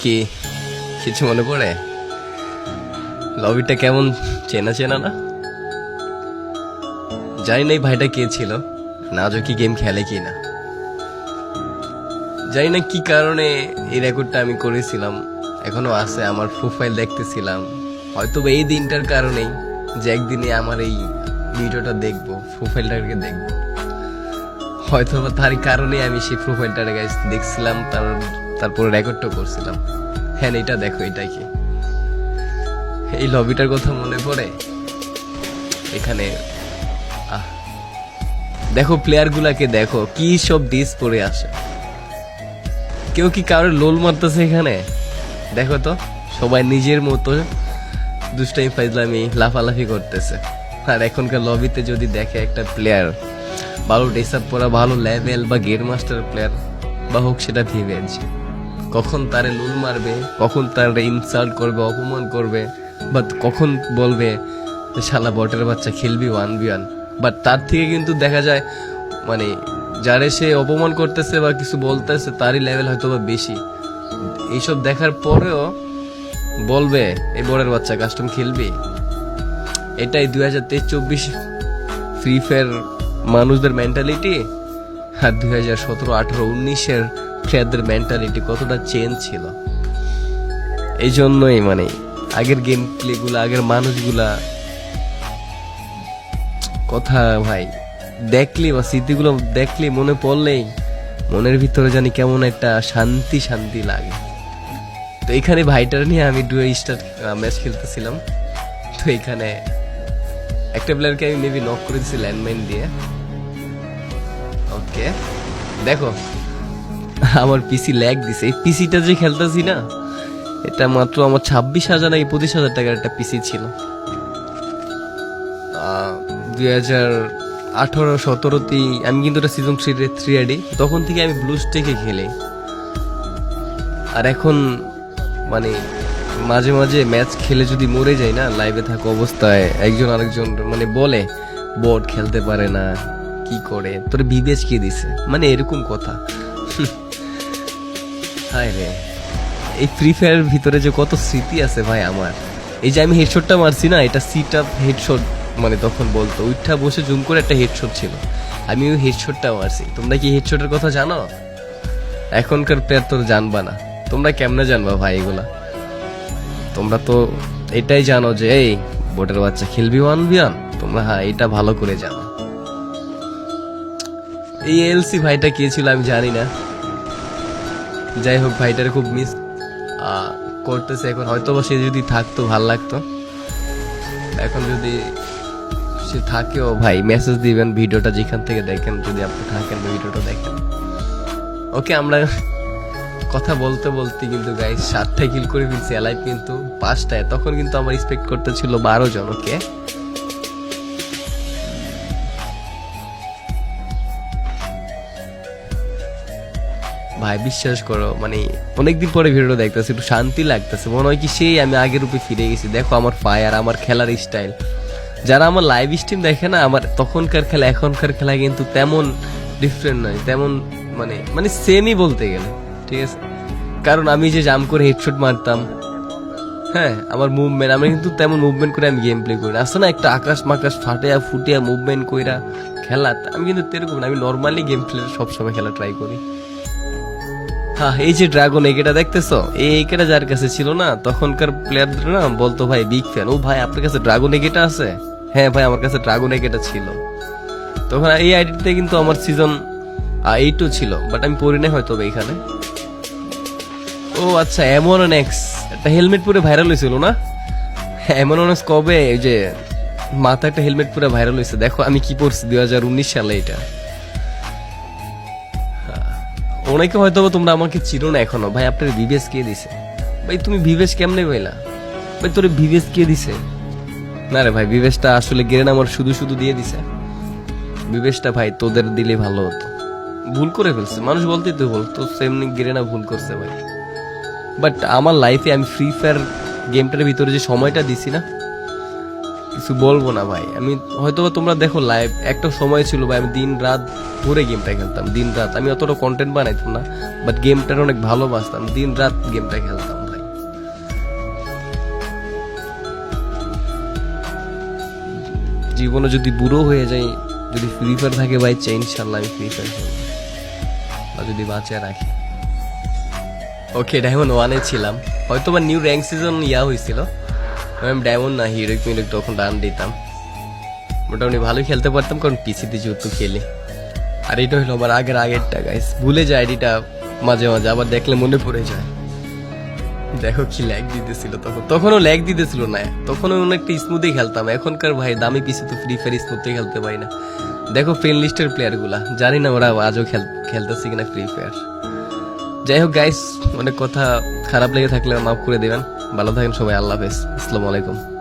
কি কিছু মনে পড়ে? লবিটা কেমন চেনা চেনা না? জানি না এই ভাইটা কে ছিল, না আজও কি গেম খেলে কি না জানি না কি কারণে এই রেকর্ডটা আমি করেছিলাম, এখনও আছে, আমার প্রোফাইল দেখতেছিলাম। হয়তো এই দিনটার কারণেই যে একদিনে আমার এই ভিডিওটা দেখব প্রোফাইলটাকে দেখব। হয়তো বা তারই কারণে আমি সেই প্রোফাইলটার দেখছিলাম, তার তারপরে রেকর্ডটা করছিলাম। হ্যাঁ এটা দেখো, এটা কি? এই লবিটার কথা মনে পড়ে? এখানে দেখো প্লেয়ার গুলাকে দেখো, কি সব ডিস পরে আসে। কেউ কি কারোর লোল মারতেছে এখানে? দেখো তো, সবাই নিজের মতো দুষ্টাই ফাইজলামি লাফালাফি করতেছে। আর এখনকার লবিতে যদি দেখে একটা প্লেয়ার ভালো আপ পরা, ভালো লেভেল বা গের মাস্টার প্লেয়ার বা হোক সেটা ভিভেজ কখন তারে লুল মারবে, কখন তারে ইনসাল্ট করবে, অপমান করবে বা কখন বলবে শালা বটের বাচ্চা খেলবি ওয়ান বি ওয়ান বাট তার থেকে কিন্তু দেখা যায় মানে যারে সে অপমান করতেছে বা কিছু বলতেছে, তারই লেভেল হয়তো বা বেশি। এইসব দেখার পরেও বলবে, এই বড়ের বাচ্চা কাস্টম খেলবি? এটাই দুই হাজার তেইশ চব্বিশ ফ্রি ফায়ার মানুষদের মেন্টালিটি আর দুই হাজার সতেরো আঠেরো উনিশের প্লেয়ারদের মেন্টালিটি কতটা চেঞ্জ ছিল? এই জন্যই মানে আগের গেম প্লেগুলো আগের মানুষগুলা কথা ভাই দেখলি বা স্মৃতিগুলো দেখলি মনে পড়লেই মনের ভিতরে জানি কেমন একটা শান্তি শান্তি লাগে। তো এখানে ভাইটার নিয়ে আমি ডুয়ে স্টার ম্যাচ খেলতেছিলাম। তো এখানে একটা প্লেয়ারকে আমি মেবি নক করে দিচ্ছি ল্যান্ডমাইন দিয়ে। ওকে দেখো। আমার পিসি ল্যাগ দিছে। এই পিসিটা যে খেলতেছি না, এটা মাত্র আমার ছাব্বিশ হাজার নাকি পঁচিশ হাজার টাকার একটা পিসি ছিল। দুই হাজার আঠারো সতেরোতেই আমি কিন্তু এটা সিজন থ্রি থ্রি আইডি তখন থেকে আমি ব্লু স্টেকে খেলি। আর এখন মানে মাঝে মাঝে ম্যাচ খেলে যদি মরে যায় না লাইভে থাকা অবস্থায় একজন আরেকজন মানে বলে বোর্ড খেলতে পারে না, কি করে? তোর বিবেচ কে দিছে। মানে এরকম কথা। হায় রে? এই ফ্রি ফায়ার ভিতরে যে কত স্মৃতি আছে ভাই আমার। এই যে আমি হেডশটটা মারছি না, এটা সিট আপ হেডশট মানে তখন বলতো। উঠা বসে জুম করে একটা হেডশট ছিল। আমি ওই হেডশটটা মারছি। তোমরা কি হেডশটের কথা জানো? এখনকার প্লেয়ার তো জানবা না। তোমরা কেমনে জানবা ভাই এগুলা? তোমরা তো এটাই জানো যে, এই, বোটের বাচ্চা খেলবি ওয়ান বিয়ান তোমরা হ্যাঁ এটা ভালো করে জানো। এই এলসি ভাইটা কে ছিল আমি জানি না। যাই হোক ভাইটার খুব মিস করতেছে এখন হয়তো বা সে যদি থাকতো, ভালো লাগতো। এখন যদি সে থাকেও, ভাই মেসেজ দিবেন, ভিডিওটা যেখান থেকে দেখেন, যদি আপনি থাকেন, ভিডিওটা দেখেন। ওকে, আমরা কথা বলতে বলতে কিন্তু গাইস সাতটা কিল করে ফেলছি এলাইভ কিন্তু, পাঁচটায়। তখন কিন্তু আমার এক্সপেক্ট করতে ছিল বারো জন ওকে ভাই, বিশ্বাস করো মানে অনেকদিন পরে ভিডিওটা দেখতেছি, একটু শান্তি লাগতেছে। মনে হয় কি সেই আমি আগের রূপে ফিরে গেছি। দেখো আমার ফায়ার আমার খেলার স্টাইল যারা আমার লাইভ স্ট্রিম দেখে না, আমার তখনকার খেলা, এখনকার খেলা কিন্তু তেমন ডিফারেন্ট নয়, তেমন মানে মানে সেমই বলতে গেলে, ঠিক আছে? কারণ আমি যে জাম করে হেডশট মারতাম হ্যাঁ আমার মুভমেন্ট আমি কিন্তু তেমন মুভমেন্ট করে আমি গেম প্লে করি না। আসলে না একটা আকাশ মাকাশ ফাটিয়া ফুটিয়া মুভমেন্ট কইরা খেলা, আমি কিন্তু তেরকম না, আমি নর্মালি গেম প্লে সবসময় খেলা ট্রাই করি। হ্যাঁ এই যে ড্রাগন একেটা দেখতেছো? এই একেটা যার কাছে ছিল না, তখনকার প্লেয়ারদের না, বলতো ভাই বিগ ফ্যান ও ভাই, আপনার কাছে ড্রাগন একেটা আছে? হ্যাঁ ভাই, আমার কাছে ড্রাগন একেটা ছিল। তখন এই আইডিতে কিন্তু আমার সিজন এইটও ছিল বাট আমি পড়ি নাই হয়তো এখানে। ও আচ্ছা এমন এক্স একটা হেলমেট পরে ভাইরাল হয়েছিল না? এমন এক্স কবে? এই যে মাথা একটা হেলমেট পরে ভাইরাল হয়েছে। দেখো, আমি কি পড়ছি, দুই হাজার উনিশ সালে এটা। অনেকে হয়তো তোমরা আমাকে চিনো না এখনও। ভাই, আপনার ভিভেস কে দিছে? ভাই, তুমি ভিভেস কেমনে পাইলা ভাই, তোর ভিভেস কে দিছে? না রে ভাই, বিবেশটা আসলে গেরেন আমার শুধু শুধু দিয়ে দিছে। বিবেশটা ভাই, তোদের দিলে ভালো হতো। ভুল করে ফেলছে। মানুষ বলতেই তো ভুল। তো সেমনি গেরেনা ভুল করছে ভাই। বাট আমার লাইফে আমি ফ্রি ফায়ার গেমটার ভিতরে যে সময়টা দিছি না কিছু বলব না ভাই। আমি হয়তো তোমরা দেখো লাইভ একটা সময় ছিল ভাই, আমি দিন রাত ধরে গেমটা খেলতাম, দিন রাত। আমি অতটা কন্টেন্ট বানাইতাম না বাট গেমটার অনেক ভালোবাসতাম, দিন রাত গেমটা খেলতাম ভাই। জীবনে যদি বুড়ো হয়ে যাই, যদি ফ্রি ফায়ার থাকে ভাই, চাই ইনশাল্লাহ আমি ফ্রি ফায়ার খেলব। বা যদি বাঁচিয়ে রাখি। ওকে ডায়মন্ড ওয়ানে ছিলাম। হয়তো বা নিউ র্যাঙ্ক সিজন ইয়া হয়েছিল আমি ডায়মন্ড না হিরোইক মিরোইক তখন রান দিতাম। মোটামুটি ভালোই খেলতে পারতাম, কারণ পিসিতে যেহেতু খেলি। আর এটা হলো আমার আগের, আগেরটা গাইস ভুলে যায় আইডিটা মাঝে মাঝে, আবার দেখলে মনে পড়ে যায়। দেখো কি ল্যাগ দিতেছিল তখন। তখনও ল্যাগ দিতেছিল না। তখনও অনেকটা স্মুথই খেলতাম। এখনকার ভাই দামি পিসে তো ফ্রি ফায়ার স্মুথই খেলতে পারি না। দেখো ফ্রেন্ড লিস্টের প্লেয়ারগুলা জানি না ওরা আজও খেল, খেলতেছে কিনা ফ্রি ফায়ার যাই হোক গাইস অনেক কথা খারাপ লেগে থাকলে মাফ করে দেবেন। ভালো থাকেন সবাই আল্লাহ হাফেজ আসসালামু আলাইকুম